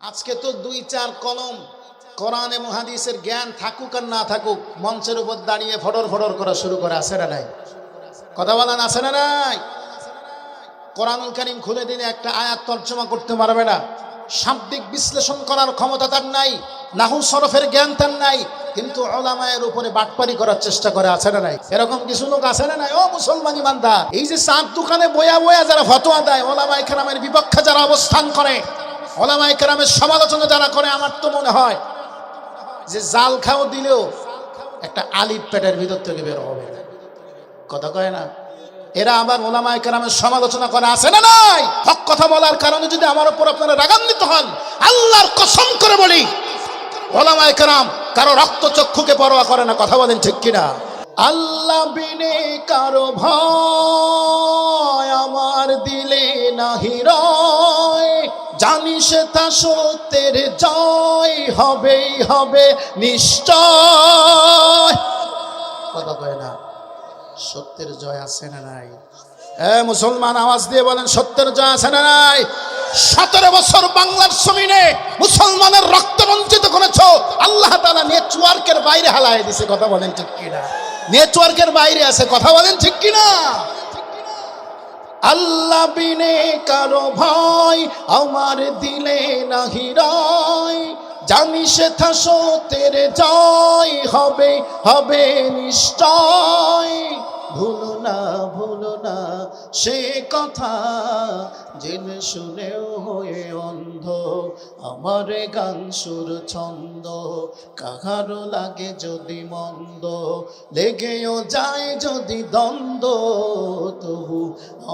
আজকে তো দুই চার কলম কোরআন এবং হাদিসের জ্ঞান থাকুক আর না থাকুক, মঞ্চের উপর দাঁড়িয়ে ফটর ফটর করা শুরু করে আসে না নাই? কথা বলেন আসে না নাই? কোরআনুল কারিম খুলে দিলে একটা আয়াত তর্জমা করতে পারবে না। শাব্দিক বিশ্লেষণ করার ক্ষমতা তার নাই নাহু সরফের জ্ঞান তার নাই, কিন্তু ওলামায়ের উপরে বাটপারি করার চেষ্টা করে, আছে না নাই? এরকম কিছু লোক আছে না নাই? ও মুসলমান ইমানদার, এই যে চাঁদ দোকানে বয়া বয়া যারা ফতোয়া দেয় ওলামাই কেরামের বিপক্ষে যারা অবস্থান করে ওলামাই কেরামের সমালোচনা যারা করে, আমার তো মনে হয় যে জাল খাও দিলেও একটা আলিপ পেটের ভিতর থেকে বের হবে। কথা কয় না? এরা আবার ওলামায় কেরামের সমালোচনা করে আসে না নাই? হক কথা বলার কারণে যদি আমার উপর আপনারা রাগান্বিত হন, আল্লাহর কসম করে বলি, ওলামায় কেরাম, কারও রক্ত চক্ষুকে পরোয়া করে না, কথা বলেন ঠিক কিনা? আল্লাহ বিনে কারও ভয় আমার দিলে না রয় জানিস তা সত্যের জয় হবেই হবে, নিশ্চয়। কথা কয় না, সত্যের জয় আছে না নাই? এ মুসলমান, আওয়াজ দিয়ে বলেন, সত্যের জয় আছে না নাই? সতেরো বছর বাংলার জমিনে মুসলমানের রক্ত রঞ্জিত করেছ, আল্লাহ তালা নেটওয়ার্কের বাইরে হালায় দিছে, কথা বলেন ঠিক কিনা? নেটওয়ার্কের বাইরে আছে, কথা বলেন ঠিক কিনা? আল্লাহ বিনে কারও ভয়, আমার দিলে নাহি রয়। জানি সে থাসো, তেরে জয় হবে হবে নিশ্চয়। ভুলো না ভুলো না। সে কথা জেনে শুনেও হয়ে অন্ধ, আমার গান সুর ছন্দ কাহারও লাগে যদি মন্দ, লেগেও যায় যদি দ্বন্দ্ব, তবু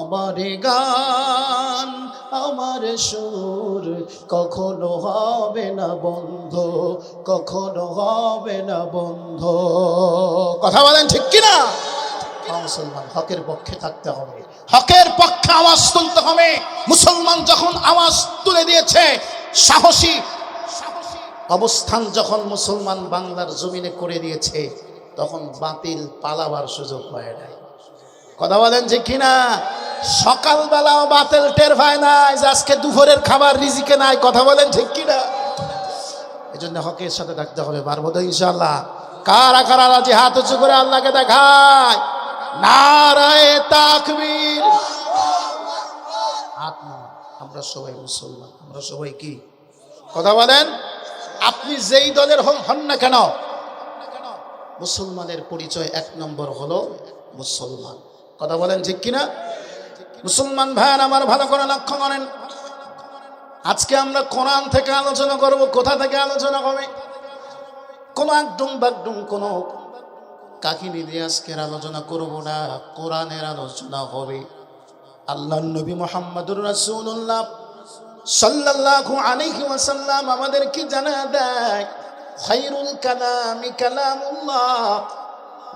আমার গান, আমার সুর কখনো হবে না বন্ধ, কখনো হবে না বন্ধ। কথা বলেন ঠিক কিনা? মুসলমান, হকের পক্ষে থাকতে হবে। হকের পক্ষে আওয়াজ তুলতে হবে। মুসলমান যখন আওয়াজ তুলে দিয়েছে, সাহসী অবস্থান যখন মুসলমান বাংলার জমিনে করে দিয়েছে, তখন বাতিল পালাবার সুযোগ পায় নাই। কথা বলেন যে কিনা? সকালবেলাও বাতিল টের পায় নাই যে আজকে দুপুরের খাবার রিজিকে নাই, কথা বলেন ঠিক কিনা? এই জন্য হকের সাথে থাকতে হবে, পারব তো ইনশাল্লাহ কারা কারা রাজি? হাত উঁচু করে আল্লাহকে দেখায়। নারায় তাকবীর। হাত আমরা সবাই মুসলমান, আমরা সবাই কি? কথা বলেন? আপনি যেই দলের হন না কেন? মুসলমানের পরিচয় এক নম্বর হলো মুসলমান। কথা বলেন ঠিক কিনা? মুসলমান ভাইয়ার আমার ভালো করে লক্ষ্য করেন। আজকে আমরা কোরআন থেকে আলোচনা করব, কোথা থেকে আলোচনা হবে? কোনো একদম বাকডুম কোনো কাকিনি দিয়ে আজকের আলোচনা করব না, কোরআনের আলোচনা হবে। আল্লাহ নবী মোহাম্মদুর রাসূলুল্লাহ সাল্লাল্লাহু আলাইহি ওয়াসাল্লাম আমাদেরকে জানা দেয়, খায়রুল কালামি কালামুল্লাহ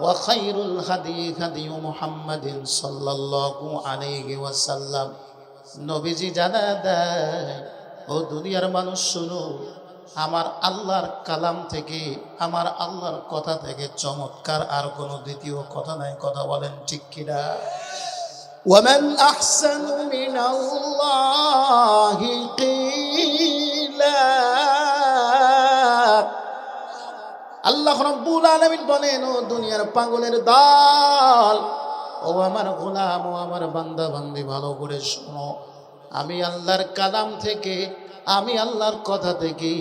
ওয়া খায়রুল হাদি হাদি মুহাম্মাদিন সাল্লাল্লাহু আলাইহি ওয়াসাল্লাম। নবীজি জানা দেয়, ও দুনিয়ার মানুষ শুনো আমার আল্লাহর কালাম থেকে আমার আল্লাহর কথা থেকে চমৎকার আর কোনো দ্বিতীয় কথা নাই কথা বলেন ঠিক কিনা ومن أحسن من الله قيلا আল্লাহ রব্বুল আলামিন বলেন ও দুনিয়ার পাগলের দল ও আমার গোলাম ও আমার বান্দা বান্দি ভালো করে শোনো আমি আল্লাহর কালাম থেকে আমি আল্লাহর কথা থেকে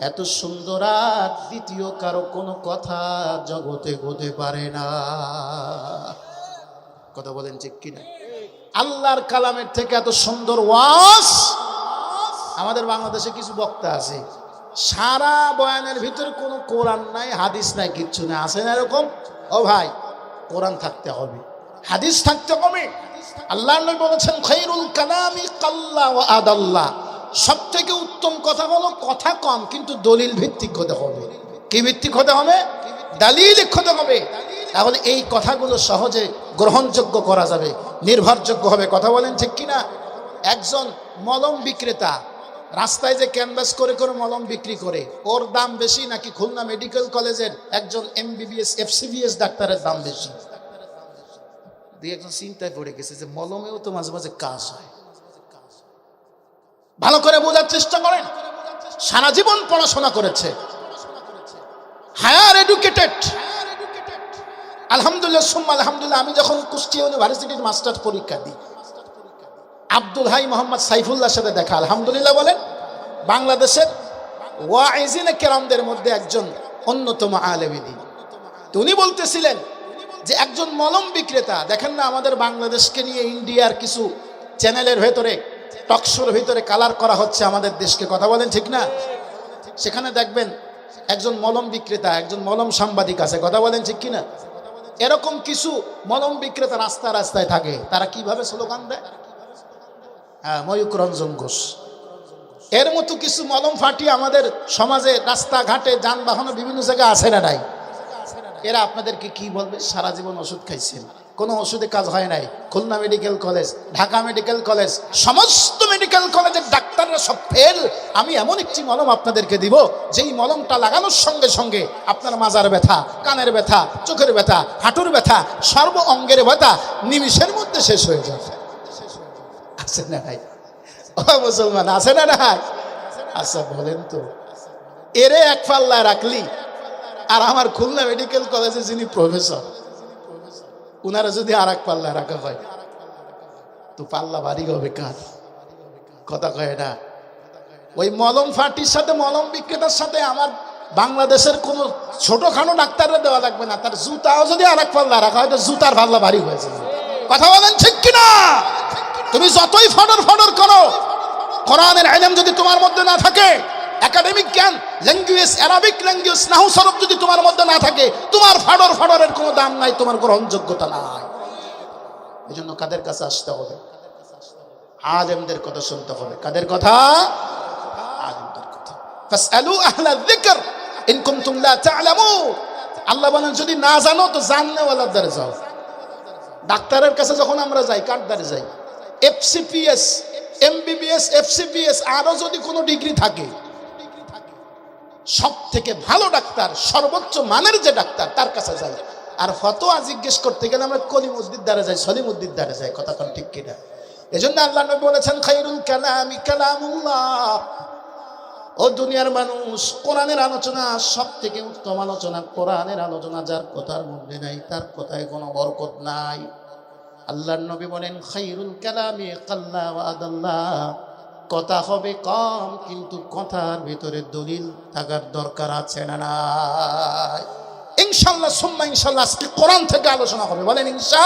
এত সুন্দর আর দ্বিতীয় কারও কোনো কথা জগতে হতে পারে না। কথা বলেন ঠিক কিনা? আল্লাহর কালামের থেকে এত সুন্দর ওয়াজ। আমাদের বাংলাদেশে কিছু বক্তা আছে। সারা বয়ানের ভিতরে কোনো কোরআন নাই, হাদিস নাই, কিচ্ছু নাই। আছে না এরকম? ও ভাই, কোরআন থাকতে হবে। হাদিস থাকতে হবে। আল্লাহ বলেছেন খৈরুল কালামি কাল্লা ও আদাল্লাহ সব থেকে উত্তম কথা হলো, কথা কম, কিন্তু দলিল ভিত্তিক হতে হবে। কি ভিত্তিক হতে হবে? দালিল হতে হবে। তাহলে এই কথাগুলো সহজে গ্রহণযোগ্য করা যাবে, নির্ভরযোগ্য হবে। কথা বলেন ঠিক কিনা? একজন মলম বিক্রেতা রাস্তায় যে ক্যানভাস করে করে মলম বিক্রি করে, ওর দাম বেশি নাকি খুলনা মেডিকেল কলেজের একজন এমবিবিএস, এফসিবিএস ডাক্তারের দাম বেশি? দুই একজন চিন্তায় পড়ে গেছে যে মলমেও তো মাঝে মাঝে কাজ হয়। ভালো করে বোঝার চেষ্টা করেন। সারা জীবন পড়াশোনা করেছে। হায়ার এডুকেটেড আলহামদুলিল্লাহ, সুম্মা আলহামদুলিল্লাহ, আমি যখন কুষ্টিয়া ইউনিভার্সিটির মাস্টার পরীক্ষা দিই। আব্দুল হাই মোহাম্মদ সাইফুল্লাহর সাথে দেখা, আলহামদুলিল্লাহ বলেন, বাংলাদেশের ওয়াইজিনে কেরামদের মধ্যে একজন অন্যতম আলেমিদি তো উনি বলতেছিলেন যে একজন মলম বিক্রেতা, দেখেন না আমাদের বাংলাদেশকে নিয়ে ইন্ডিয়ার কিছু চ্যানেলের ভেতরে টকশোর ভিতরে কালার করা হচ্ছে আমাদের দেশকে। কথা বলেন ঠিক না? সেখানে দেখবেন একজন মলম বিক্রেতা, একজন মলম সাংবাদিক আছে। কথা বলেন ঠিক কিনা? এরকম কিছু মলম বিক্রেতা রাস্তা রাস্তায় থাকে। তারা কীভাবে স্লোগান দেয়? হ্যাঁ ময়ূক রঞ্জন ঘোষ। এর মতো কিছু মলম ফাটি আমাদের সমাজে রাস্তাঘাটে, যানবাহনে বিভিন্ন জায়গায় আছে না নাই? এরা আপনাদেরকে কি বলবে? সারা জীবন ওষুধ খাইছেন। কোনো ওষুধে কাজ হয় নাই। Khulna medical college, Dhaka medical college, সমস্ত মেডিকেল কলেজের ডাক্তাররা সব ফেল। আমি এমন একটি মলম আপনাদেরকে দিব, যেই মলমটা লাগানোর সঙ্গে সঙ্গে আপনার মাজার ব্যথা, কানের ব্যথা, চোখের ব্যথা, হাঁটুর ব্যথা, সর্ব অঙ্গের ব্যথা নিমিষের মধ্যে শেষ হয়ে যাবে। আছে না ভাই ও মুসলমান, আছে না নাই? আচ্ছা বলেন তো। এরে এক পাল্লায় রাখলি। আর আমার খুলনা মেডিকেল কলেজে যিনি প্রফেসর উনারা যদি আর এক পাল্লা রাখা হয়, তো পাল্লা ভারী হবে কার? কথা কয় না। ওই মলম ফাটির সাথে, মলম বিক্রেতার সাথে আমার বাংলাদেশের কোন ছোটখাটো ডাক্তাররা দেওয়া লাগবে না। তার জুতাও যদি আর এক পাল্লা রাখা হয়, তো জুতার পাল্লা ভারী হয়ে যাবে। কথা বলেন ঠিক কিনা? তুমি যতই ফডর ফডর করো, কোরআনের আইলাম যদি তোমার মধ্যে না থাকে একাডেমিক জ্ঞান ল্যাঙ্গুয়েজ অ্যারাবিক ল্যাঙ্গুয়েজ নাহু সরব যদি তোমার মধ্যে না থাকে, তোমার ফাডর ফাডরের কোনো দাম নাই, তোমার গ্রহণযোগ্যতা নাই। এই জন্য কাদের কাছে আসতে হবে? আলেমদের কথা শুনতে হবে। কাদের কথা? আলেমদের কথা। ফাসআলু আহলা যিকর, ইন কুনতুম লা তা'লামুন আল্লাহ বলেন, যদি না জানো, তো জাননেওয়ালার দ্বারে যাও। ডাক্তারের কাছে যখন আমরা যাই, কার দ্বারে যাই? এফসিপিএস এমবিবিএস এফসিপিএস আরও যদি কোনো ডিগ্রি থাকে সব থেকে ভালো ডাক্তার, সর্বোচ্চ মানের যে ডাক্তার, তার কাছে যাই। আর ফতোয়া জিজ্ঞেস করতে গেলে আমরা কলিম কলিমুদ্দির দ্বারা যাই সলিমুদ্দির দ্বারা যাই, কথা কোন ঠিক কিনা? এজন্য আল্লাহ নবী বলেছেন খাইরুল কালামি কালামুল্লাহ। ও দুনিয়ার মানুষ, কোরআনের আলোচনা সব থেকে উত্তম আলোচনা কোরআনের আলোচনা, যার কথার মধ্যে নাই, তার কথায় কোনো বরকত নাই। আল্লাহর নবী বলেন খাইরুল কালামি কাল্লা ওয়াদাল্লাহ কথা হবে কম, কিন্তু কথার ভিতরে দলিল থাকার দরকার আছে না ইনশাল্লাহ সুম্মা ইনশাল্লাহ আজকে কোরআন থেকে আলোচনা হবে। বলেন ইনশা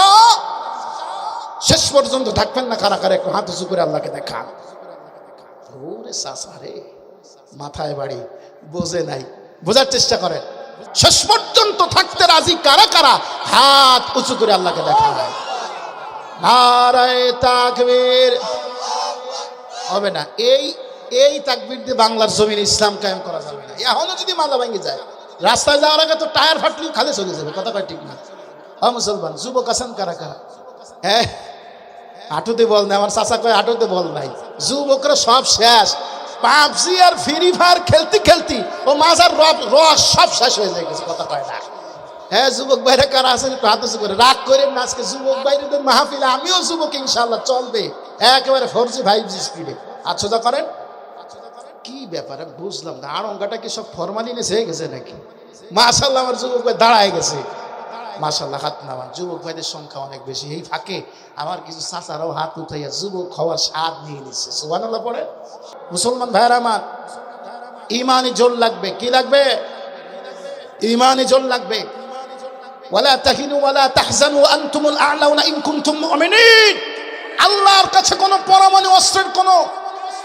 শেষ পর্যন্ত থাকবেন না কারা কারা, একটু হাত উঁচু করে আল্লাহকে দেখান। মাথায় বাড়ি, বোঝে নাই, বোঝার চেষ্টা করেন। শেষ পর্যন্ত থাকতে রাজি কারা কারা, হাত উঁচু করে আল্লাহকে দেখায় নারায় তাকবীর। হবে না। এই এই তাকবীর দিয়ে বাংলার জমিন ইসলাম কায়েম করা যাবে না। এখনও যদি মালা ভাঙে যায়। রাস্তায় যাওয়ার আগে তো টায়ার ফাটলেও খালে চলে যাবে, কথা কয় ঠিক না। হ্যাঁ মুসলমান, যুবক আছেন কারা কারা? হ্যাঁ হাঁটুতে বল নাই, আমার চাচা কয় হাঁটুতে বল নাই। যুবকরা সব শেষ। পাবজি আর ফ্রি ফায়ার খেলতে খেলতে ও মাজার রব রস সব শেষ হয়ে যায় গেছে, কথা কয় না। হ্যাঁ যুবক ভাইরা কারা আছেন একটু হাত করে। রাগ করে না আজকে যুবক ভাইদের মাহফিলে, আমিও যুবক ইনশাল্লাহ চলবে। একেবারে ফোর জি ফাইভ জি স্পিডে আচ্ছা করেন? কি ব্যাপারে বুঝলাম না। আড়ঙ্গাটা কি সব ফরমালিনেস হয়ে গেছে নাকি? মাশাল্লাহ আমার যুবক ভাই দাঁড়ায় গেছে। মাশাল্লাহ হাত নামান। যুবক ভাইদের সংখ্যা অনেক বেশি, এই ফাঁকে আমার কিছু চাচারাও হাত উঠাইয়া যুবক হওয়ার স্বাদ নিয়ে নিচ্ছে। সুবানাল্লাহ পড়ে মুসলমান ভাইয়ের আমার, ইমানি জোর লাগবে। কি লাগবে? ইমানি জোর লাগবে। আল্লাহর কাছে কোনো পরমাণু অস্ত্রের কোনো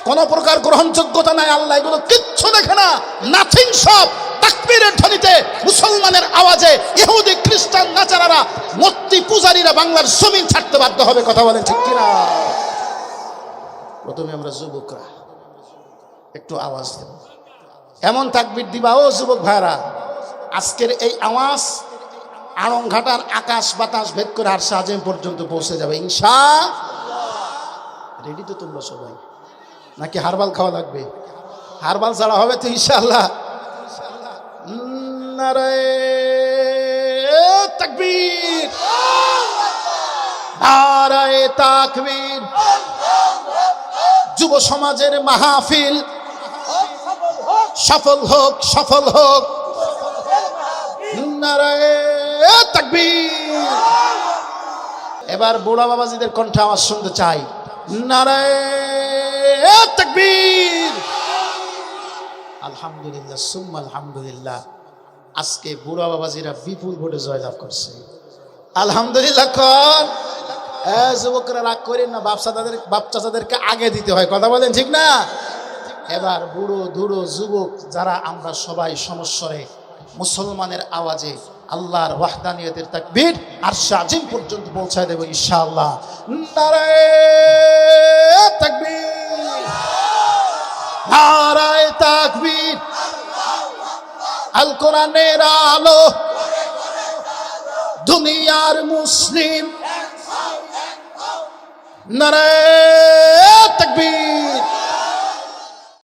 কোন প্রকার গ্রহণযোগ্যতা নাই, আল্লাহ এগুলো কিচ্ছু দেখে না। নাথিং সব তাকবীরের ধ্বনিতে, মুসলমানের আওয়াজে, ইহুদি, খ্রিস্টান, নাচারারা, মূর্তি পূজারীরা বাংলার জমিন ছাড়তে বাধ্য হবে, কথা বলেন ঠিক কিনা? প্রথমে আমরা যুবকরা, একটু আওয়াজ দেব এমন তাকবীর দিবা, ও যুবক ভাইরা আজকের এই আওয়াজ আড়ংঘাটার আকাশ বাতাস ভেদ করে আর সাজেম পর্যন্ত পৌঁছে যাবে, ইনশা রেডি তো তোমরা সবাই। নাকি হারবাল খাওয়া লাগবে? হারবাল ছাড়া হবে তো ইনশাল্লাহ যুব সমাজের মাহফিল। সফল হোক সফল হোক। তাকবীর। এবার বুড়া বাবাজিদের কণ্ঠে আওয়াজ শুনতে চাই। নারায়ে তাকবীর। আলহামদুলিল্লাহ, সুম্মা আলহামদুলিল্লাহ। আজকে বুড়া বাবাজিরা বিপুল ভোটে জয়লাভ করছে। আলহামদুলিল্লাহ কর। যুবকরা রাগ করেন না, বাপসা তাদের বাচ্চা তাদেরকে আগে দিতে হয়। কথা বলেন ঠিক না? এবার বুড়ো ধুড়ো যুবক যারা আমরা সবাই সমস্বরে, মুসলমানের আওয়াজে আল্লাহর ওয়াহদানিয়তের তাকবীর আর শাজিম পর্যন্ত পৌঁছায় দেব ইনশাআল্লাহ। নারায়ে তাকবীর। নারায়ে তাকবীর। আল কোরআনের আলো দুনিয়ার মুসলিম। নারায় তাকবীর।